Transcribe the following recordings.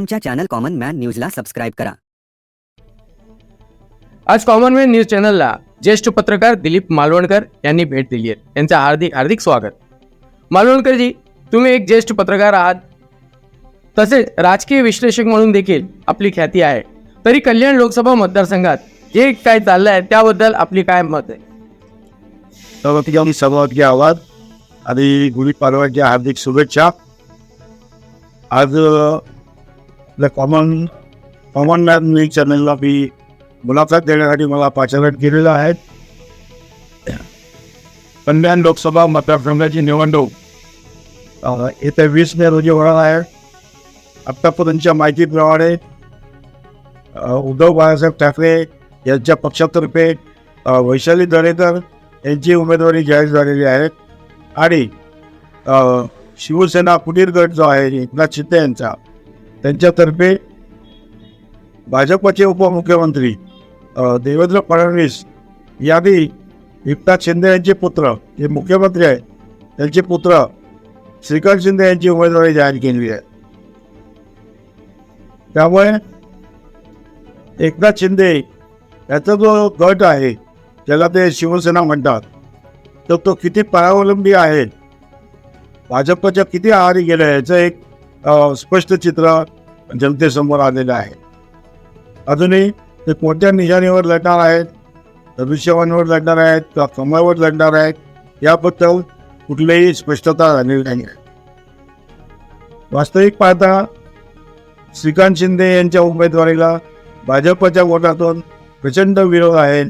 आमच्या channel common man न्यूजला subscribe करा. आज कॉमनवेल्थ न्यूज चॅनलला ज्येष्ठ पत्रकार दिलीप मालवणकर यांनी भेट दिली आहे. त्यांचं हार्दिक हार्दिक स्वागत. मालवणकरजी तुम्ही एक ज्येष्ठ पत्रकार आहात. तसेच राजकीय विश्लेषक म्हणून देखील आपली ख्याती आहे. तरी कल्याण लोकसभा मतदारसंघात जे काय चाललं आहे त्याबद्दल आपली काय मत आहे? सर्वांचे आवाज. आणि गुढीपाडव्याच्या हार्दिक शुभेच्छा. आज आपल्या कॉमन कॉमन मॅन न्यूज चॅनलला मी मुलाखत देण्यासाठी मला पाचारण केलेलं आहे. कल्याण लोकसभा मतदारसंघाची निवडणूक. येत्या वीस मे रोजी होणार आहे. आत्तापर्यंतच्या माहितीप्रमाणे उद्धव बाळासाहेब ठाकरे यांच्या पक्षातर्फे वैशाली दरेकर यांची उमेदवारी जाहीर झालेली आहे. आणि शिवसेना कुटीर गट जो आहे एकनाथ शिंदे यांचा त्यांच्यातर्फे भाजपचे उपमुख्यमंत्री देवेंद्र फडणवीस यांनी एकनाथ शिंदे यांचे पुत्र जे मुख्यमंत्री आहेत त्यांचे पुत्र श्रीकांत शिंदे यांची उमेदवारी जाहीर केली आहे. त्यामुळे एकनाथ शिंदे याचा जो गट आहे ज्याला ते शिवसेना म्हणतात तर तो किती परावलंबी आहे. भाजपच्या किती आहारी गेल्या याचं एक स्पष्ट चित्र जनतेसमोर आलेलं आहे. अजूनही ते कोणत्या निशाणीवर लढणार आहेत भविष्यवाणीवर लढणार आहेत का कमावर लढणार आहेत याबद्दल कुठलीही स्पष्टता झालेली नाही आहे. वास्तविक पाहता श्रीकांत शिंदे यांच्या उमेदवारीला भाजपच्या गोटातून प्रचंड विरोध आहे.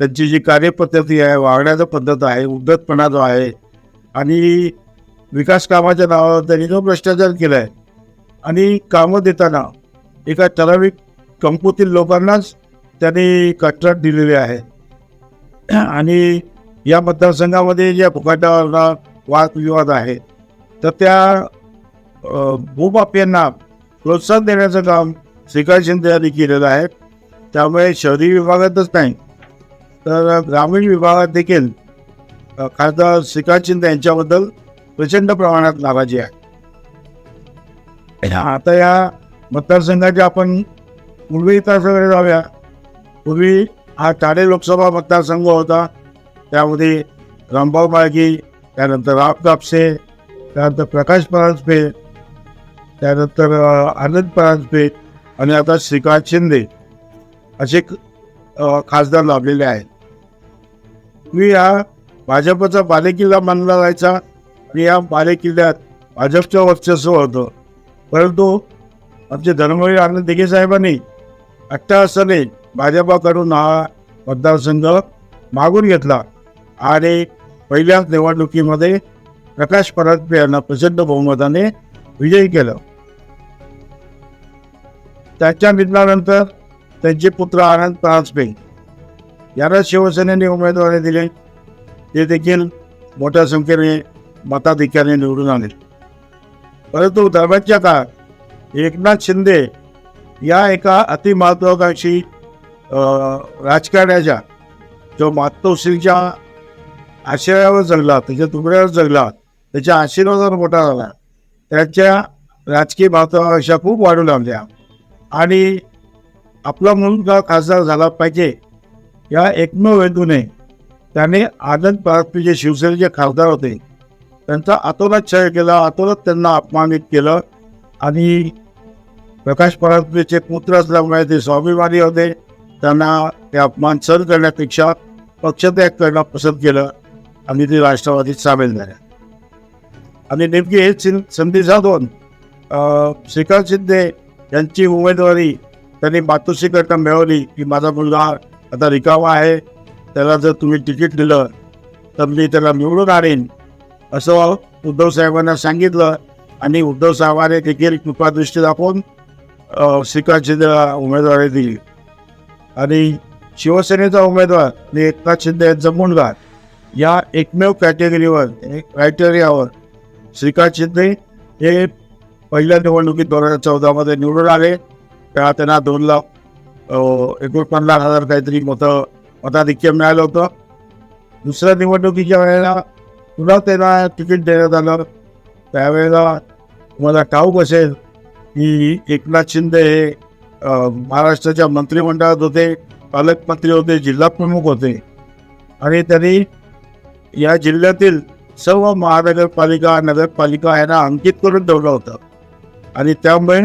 त्यांची जी कार्यपद्धती आहे वागण्याचा पद्धत आहे उद्धतपणा जो आहे आणि विकास कामाच्या नावावर त्यांनी जो भ्रष्टाचार केला आहे आणि कामं देताना एका ठराविक कंपूतील लोकांनाच त्यांनी कंत्राट दिलेले आहे. आणि या मतदारसंघामध्ये ज्या फुकाटावरला वादविवाद आहे तर त्या अ, भूमाफियांना प्रोत्साहन देण्याचं काम श्रीकांत शिंदे यांनी केलेलं आहे. त्यामुळे शहरी विभागातच नाही तर ग्रामीण विभागात देखील खासदार श्रीकांत शिंदे यांच्याबद्दल प्रचंड प्रमाणात नाराजी आहे. आता या मतदारसंघाचे आपण पूर्वी इतिहासाकडे जाऊया. पूर्वी हा ठाणे लोकसभा मतदारसंघ होता. त्यामध्ये रामभाऊ माळगी त्यानंतर राम कापसे त्यानंतर प्रकाश परांजपे त्यानंतर आनंद परांजपे आणि आता श्रीकांत शिंदे असे खासदार लाभलेले आहेत. मी हा भाजपचा बालेकिल्ला मानला जायचा. आणि या बालेकिल्ल्यात भाजपचं वर्चस्व होतं. परंतु आमचे धर्मवीर आनंद दिघे साहेबांनी अट्टाहासाने भाजपाकडून हा मतदारसंघ मागून घेतला. आणि पहिल्याच निवडणुकीमध्ये प्रकाश परांजपे यांना प्रचंड बहुमताने विजयी केलं. त्याच्या निधनानंतर त्यांचे पुत्र आनंद परांजपे यांना शिवसेनेने उमेदवारी दिली. ते देखील मोठ्या संख्येने मताधिक्याने निवडून आले परंतु दरम्यानच्या काळात एकनाथ शिंदे या एका अतिमहत्वाकांक्षी राजकारण्याच्या जो मातोश्रीच्या आश्रयावर जगला त्याच्या तुकड्यावर जगला त्याच्या आशीर्वादावर मोठा झाला त्याच्या राजकीय महत्वाकांक्षा खूप वाढू लागल्या. आणि आपला मुलगा खासदार झाला पाहिजे या एकमेव हेतूने त्याने आनंद परात्मी जे शिवसेनेचे खासदार होते. त्यांचा आतोनात क्षय केला आतोनात त्यांना अपमानित केलं. आणि प्रकाश परांजपेचे पुत्र असल्यामुळे ते स्वाभिमानी होते. त्यांना ते अपमान सहन करण्यापेक्षा पक्षत्याग करणं पसंत केलं आणि ते राष्ट्रवादीत सामील झाल्या आणि नेमकी हेच संधी साधून श्रीकांत शिंदे यांची उमेदवारी त्यांनी मातोश्रीकडनं मिळवली की माझा मुलगा आता रिकामा आहे त्याला जर तुम्ही तिकीट दिलं तर मी त्याला निवडून आणीन. असं उद्धव साहेबांना सांगितलं आणि उद्धव साहेबांनी देखील कृपादृष्टी दाखवून श्रीकांत शिंदेला उमेदवारी दिली. आणि शिवसेनेचा उमेदवार आणि एकनाथ शिंदे यांचा मुलगा या एकमेव कॅटेगरीवर एक क्रायटेरियावर श्रीकांत शिंदे हे पहिल्या निवडणुकीत दोन हजार चौदामध्ये निवडून आले. तेव्हा त्यांना दोन लाख एकोणपन्नास हजार काहीतरी मतं मताधिक्य मिळालं होतं. दुसऱ्या निवडणुकीच्या वेळेला पुन्हा त्यांना तिकीट देण्यात आलं. त्यावेळेला तुम्हाला ठाऊक असेल की एकनाथ शिंदे हे महाराष्ट्राच्या मंत्रिमंडळात होते पालकमंत्री होते जिल्हा प्रमुख होते. आणि त्यांनी या जिल्ह्यातील सर्व महानगरपालिका नगरपालिका यांना अंकित करून ठेवलं होतं. आणि त्यामुळे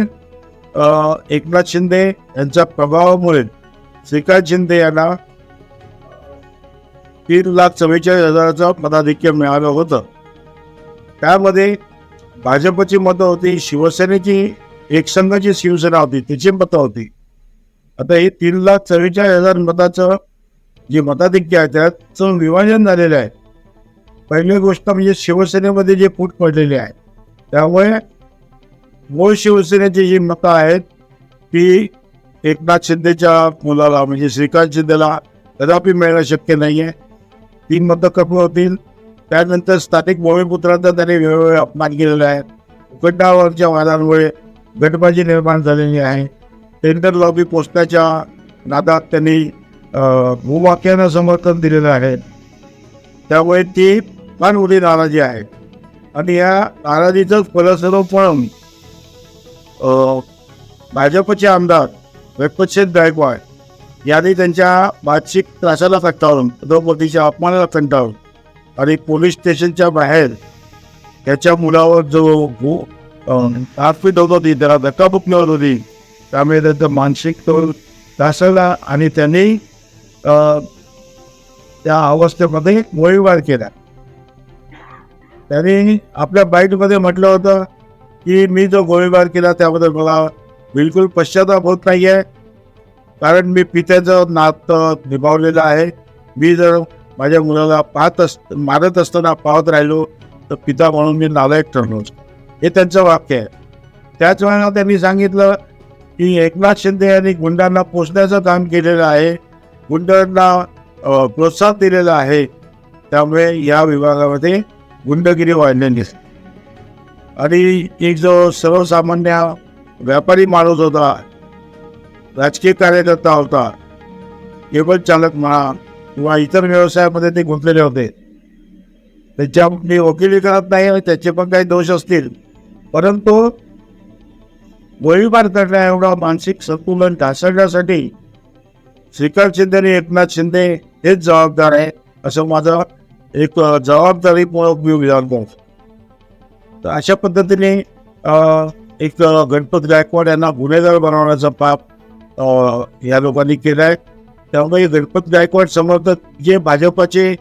एकनाथ शिंदे यांच्या प्रभावामुळे श्रीकांत शिंदे यांना तीन लाख चव्वेचाळीस हजाराचं मताधिक्य मिळालं होतं. त्यामध्ये भाजपची मतं होती शिवसेनेची एकसंघाची शिवसेना होती तिची मतं होती. आता हे तीन लाख चव्वेचाळीस हजार मताचं जे मताधिक्य आहे त्याचं विभाजन झालेलं आहे. पहिली गोष्ट म्हणजे शिवसेनेमध्ये जे फूट पडलेली आहे त्यामुळे मूळ शिवसेनेची जी मतं आहेत ती एकनाथ शिंदेच्या मुलाला म्हणजे श्रीकांत शिंदेला कदापि मिळणं शक्य नाही आहे तीन मतं कमी होतील. त्यानंतर स्थानिक भूमिपुत्रांचा त्यांनी वेळोवेळी अपमान केलेला आहे उखंडावरच्या वादांमुळे गटबाजी निर्माण झालेली आहे. टेंडर लॉबी पोस्टाच्या नादात त्यांनी भूवाक्यानं समर्थन दिलेलं आहे. त्यामुळे ती फार मोठी नाराजी आहे. आणि या नाराजीचं फलस्वरूप म्हणून भाजपचे आमदार व्यक्तशेठ गायकवाड यांनी त्यांच्या मानसिक त्रासाला कंटाळून द्रौपदीच्या अपमानाला कंटाळून आणि पोलीस स्टेशनच्या बाहेर त्याच्या मुलावर जो भू आरपीट होत होती त्याला धक्काबुक मिळत होती त्यामुळे त्यांचं मानसिक तो त्रासला आणि त्यांनी त्या अवस्थेमध्ये गोळीबार केला. त्यांनी आपल्या बाईटमध्ये म्हटलं होतं की मी जो गोळीबार केला त्याबद्दल मला बिलकुल पश्चाताप होत नाही आहे कारण मी पित्याचं नातं निभावलेलं आहे. मी जर माझ्या मुलाला पाहत अस मारत असताना पाहत राहिलो तर पिता म्हणून मी नालायक ठरलो हे त्यांचं वाक्य आहे. त्याच वेळेला त्यांनी सांगितलं की एकनाथ शिंदे यांनी गुंडांना पोचण्याचं काम केलेलं आहे. गुंडांना प्रोत्साहन दिलेलं आहे. त्यामुळे या विभागामध्ये गुंडगिरी वाढलेली आणि एक जो सर्वसामान्य व्यापारी माणूस होता राजकीय कार्यकर्ता होता. केबल चालक म्हणा किंवा इतर व्यवसायामध्ये ते गुंतलेले होते. त्याच्या मी वकिली करत नाही आणि त्याचे पण काही दोष असतील. परंतु गोळीबार करण्या एवढा मानसिक संतुलन ढासळण्यासाठी श्रीकांत शिंदे आणि एकनाथ शिंदे हेच जबाबदार आहे असं माझं एक जबाबदारीमुळं जबाबदारीपूर्वक मी विधान करतो तर अशा पद्धतीने एक गणपत गायकवाड यांना गुन्हेगार बनवण्याचा पाप या लोकांनी केलं आहे त्यामुळे गणपत गायकवाड समर्थक जे भाजपाचे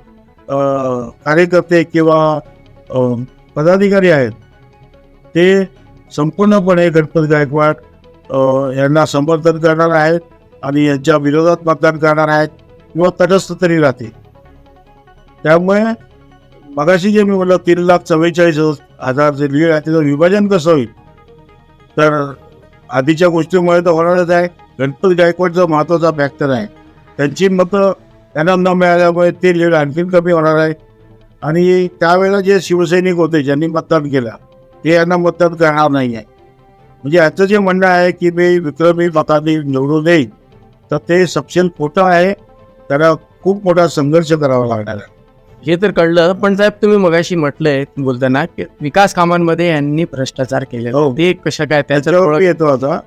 कार्यकर्ते किंवा पदाधिकारी आहेत ते संपूर्णपणे गणपत गायकवाड यांना समर्थन करणार आहेत आणि यांच्या विरोधात मतदान करणार आहेत किंवा तटस्थ तरी राहते त्यामुळे मगाशी जे मी म्हटलं तीन लाख चव्वेचाळीस हजार जे लीड आहे त्याचं विभाजन कसं होईल? तर आधीच्या गोष्टीमुळे तर होणारच आहे. गणपत गायकवाडचा महत्त्वाचा फॅक्टर आहे. त्यांची मतं त्यांना न मिळाल्यामुळे ते लीड आणखीन कमी होणार आहे. आणि त्यावेळेला जे शिवसैनिक होते ज्यांनी मतदान केलं ते यांना मतदान करणार नाही आहे. म्हणजे याचं जे म्हणणं आहे की मी विक्रमी मताने निवडून येईल तर ते सपशेल खोटं आहे. त्याला खूप मोठा संघर्ष करावा लागणार आहे. हे तर कळलं पण साहेब तुम्ही मगाशी म्हटलंय बोलताना की विकास कामांमध्ये यांनी भ्रष्टाचार केले हो. ते कशा काय त्याचं त्याच्यावर येतो आता.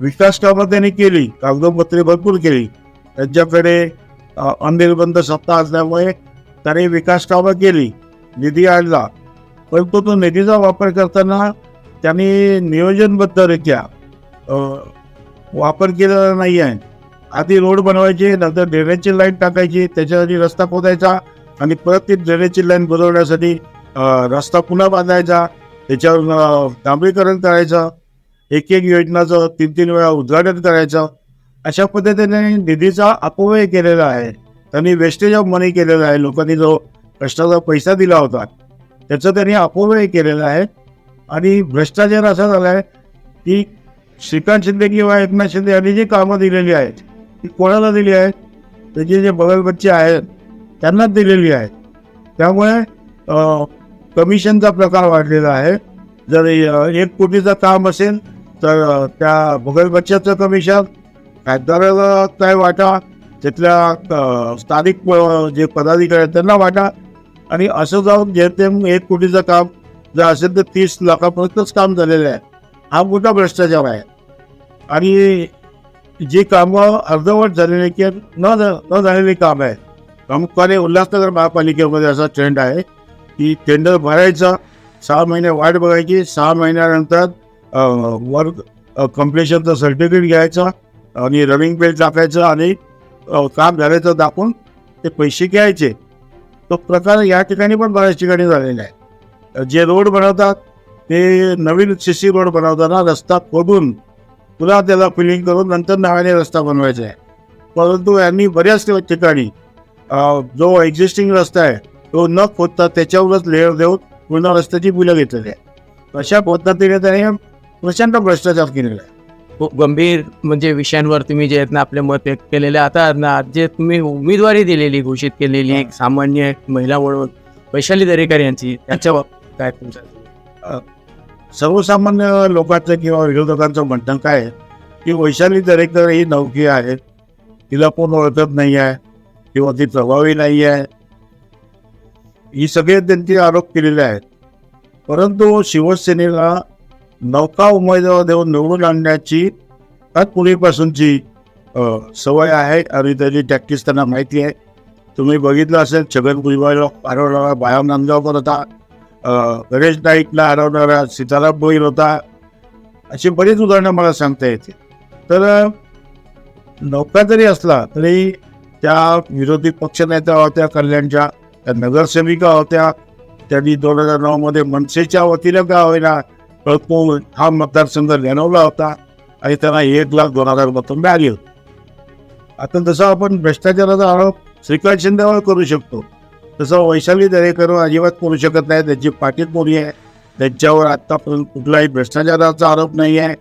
विकास कामं त्यांनी केली कागदोपत्रे भरपूर केली. त्यांच्याकडे अनिर्बंध सत्ता असल्यामुळे त्यांनी विकास कामं केली निधी आणला. परंतु तो निधीचा वापर करताना त्यांनी नियोजनबद्धरित्या वापर केलेला नाही आहे आधी रोड बनवायचे नंतर ड्रेनेजची लाईन टाकायची त्याच्यासाठी रस्ता खोदायचा आणि परत ती ड्रेनेजची लाईन बनवण्यासाठी रस्ता पुन्हा बांधायचा त्याच्यावर डांबरीकरण करायचं. एक एक योजनाचं तीन तीन वेळा उद्घाटन करायचं. अशा पद्धतीने निधीचा अपव्यय केलेला आहे. त्यांनी वेस्टेज ऑफ मनी केलेला आहे. लोकांनी जो कष्टाचा पैसा दिला होता त्याचा त्यांनी अपव्यय केलेला आहे. आणि भ्रष्टाचार असा झाला आहे की श्रीकांत शिंदे किंवा एकनाथ शिंदे यांनी जी कामं दिलेली आहेत ती कोणाला दिली आहेत? त्याचे जे बगलबच्चे आहेत त्यांनाच दिलेली आहेत. त्यामुळे कमिशनचा प्रकार वाढलेला आहे. जर एक कोटीचं काम असेल तर त्या त्या बच्चाचं कमिशन खासदाराला काय वाटा? तिथल्या स्थानिक जे पदाधिकारी आहेत त्यांना वाटा. आणि असं जाऊन जेमतेम एक कोटीचं काम जर असेल तर तीस लाखापर्यंतच काम झालेलं आहे. हा मोठा भ्रष्टाचार आहे. आणि जी कामं अर्धवट झालेली किंवा न झा- न झालेली काम आहे. प्रामुख्याने उल्हासनगर महापालिकेमध्ये असा ट्रेंड आहे की टेंडर भरायचं सहा महिने वाट बघायची सहा महिन्यानंतर वर्क कम्प्लिशनचं सर्टिफिकेट घ्यायचं आणि रनिंग बेल्ट टाकायचं आणि काम झाल्याचं दाखवून ते पैसे घ्यायचे. तो प्रकार या ठिकाणी पण बऱ्याच ठिकाणी झालेला आहे. जे रोड बनवतात ते नवीन सी सी रोड बनवताना रस्ता खोदून पुन्हा त्याला फिलिंग करून नंतर नव्याने रस्ता बनवायचा आहे. परंतु यांनी बऱ्याच ठिकाणी जो एक्झिस्टिंग रस्ता आहे तो न खोदता त्याच्यावरच लेअर देऊन पूर्ण रस्त्याची बिलं घेतलेली आहे. अशा पद्धतीने त्याने प्रचंड भ्रष्टाचार केलेला आहे. खूप गंभीर म्हणजे विषयांवर तुम्ही जे आहेत ना आपले मत व्यक्त केलेले आता ना जे तुम्ही उमेदवारी दिलेली घोषित केलेली एक सामान्य महिला म्हणून वैशाली दरेकर यांची त्याच्या बाबतीत काय तुमचं? सर्वसामान्य लोकांचं किंवा विरोधकांचं म्हणणं काय आहे की वैशाली दरेकर ही नौकी आहे तिला कोण ओळखत नाही आहे किंवा ती प्रभावी नाही आहे. ही सगळे त्यांचे आरोप केलेले आहेत. परंतु शिवसेनेला नौका उमेदवार देऊन निवडून आणण्याची फार पूर्वीपासूनची सवय आहे आणि त्याची टॅक्टिस त्यांना माहिती आहे. तुम्ही बघितलं असेल छगन भुजबळला हरवणारा बाया नांदगावकर होता. गणेश नाईकला हरवणारा सीताराम भोईर होता. अशी बरीच उदाहरणं मला सांगता येतील. तर नौका जरी असला तरी त्या विरोधी पक्षनेत्या होत्या कल्याणच्या त्या नगरसेविका होत्या. त्यांनी दोन हजार नऊमध्ये मनसेच्या वतीनं का होईना परंतु हा मतदारसंघ लढवला होता आणि त्यांना एक लाख दोन हजार मतं मिळाली होती आता तसं आपण भ्रष्टाचाराचा आरोप श्रीकांत शिंदेवर करू शकतो तसं वैशाली दरेकर अजिबात करू शकत नाही त्यांची पाटील मोरी आहे त्यांच्यावर आत्तापर्यंत कुठलाही भ्रष्टाचाराचा आरोप नाही आहे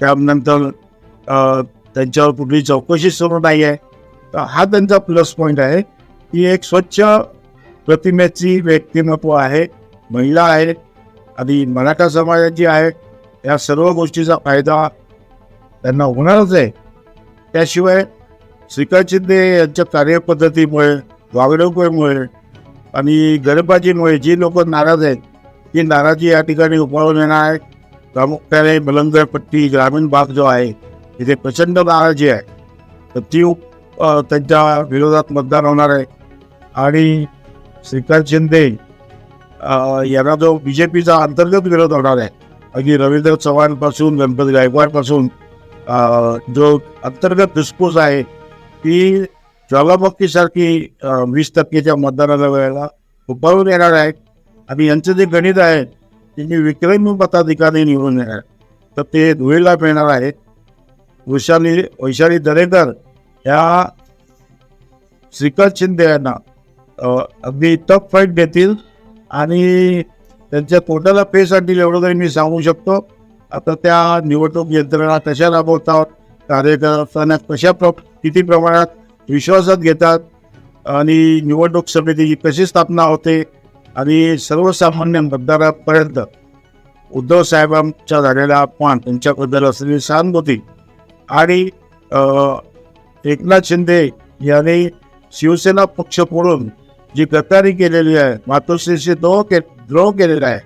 त्यानंतर त्यांच्यावर कुठली चौकशी सुरू नाही आहे तर हा त्यांचा प्लस पॉईंट आहे की एक स्वच्छ प्रतिमेची व्यक्तिमत्व आहे महिला आहे आणि मराठा समाजाची आहे या सर्व गोष्टीचा फायदा त्यांना होणारच आहे. त्याशिवाय श्रीकांत शिंदे यांच्या कार्यपद्धतीमुळे वागणुकीमुळे आणि गणबाजीमुळे जी लोक नाराज आहेत ती नाराजी या ठिकाणी उपाळून येणार आहे. प्रामुख्याने मलंगरपट्टी ग्रामीण भाग जो आहे तिथे प्रचंड नाराजी आहे. तर ती त्यांच्या विरोधात मतदान होणार आहे. आणि श्रीकांत शिंदे यांना जो बी जे पीचा अंतर्गत विरोध होणार आहे अगदी रवींद्र चव्हाणपासून गणपती गायकवाडपासून जो अंतर्गत धुसफूस आहे ती ज्वालामुखीसारखी वीस टक्केच्या मतदानाला वेळेला उभारून येणार आहे. आणि यांचं जे गणित आहे ते मी विक्रमी मताधिकारी निवडून येणार तर ते धुळीला मिळणार आहे. वैशाली वैशाली दरेकर या श्रीकांत शिंदे यांना अगदी टफ फाईट देतील. आणि त्यांच्या पोटाला फेस आणतील एवढं तरी मी सांगू शकतो. आता त्या निवडणूक यंत्रणा कशा राबवतात कार्यकर्त्यांना कशा प्र किती प्रमाणात विश्वासात घेतात आणि निवडणूक समितीची कशी स्थापना होते आणि सर्वसामान्य मतदारापर्यंत उद्धव साहेबांच्या झालेला अपमान त्यांच्याबद्दल असलेली सहानुभूती आणि एकनाथ शिंदे यांनी शिवसेना पक्ष फोडून जी गद्दारी केलेली आहे मातोश्रीशी तो के द्रोह केलेला आहे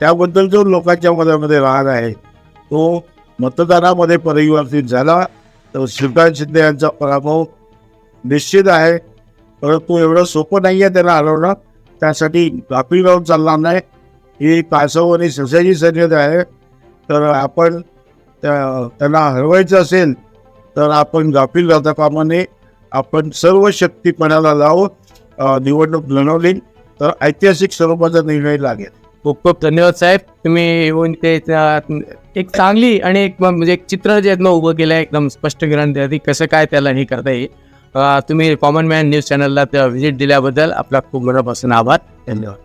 त्याबद्दल जो लोकांच्या मनामध्ये राग आहे तो मतदानामध्ये परिवर्तित झाला तर श्रीकांत शिंदे यांचा पराभव निश्चित आहे. परंतु एवढं सोपं नाही आहे त्यांना हरवणं त्यासाठी गाफील राहून चालणार नाही. ही कासव आणि ससाची सैन्य आहे. तर आपण त्या त्यांना हरवायचं असेल तर आपण गाफील राहता कामाने आपण सर्व शक्तीपणाला लावू. निवडणूक लढवली तर ऐतिहासिक स्वरूपाचा निर्णय लागेल. खूप खूप धन्यवाद साहेब. तुम्ही येऊन ते त्या- एक चांगली आणि एक म्हणजे एक चित्र जे आहेत ना उभं केलं आहे एकदम स्पष्ट ग्रंथ कसं काय त्याला हे करता येईल तुम्ही कॉमन मॅन न्यूज चॅनलला व्हिजिट दिल्याबद्दल आपला खूप मनापासून आभार. धन्यवाद.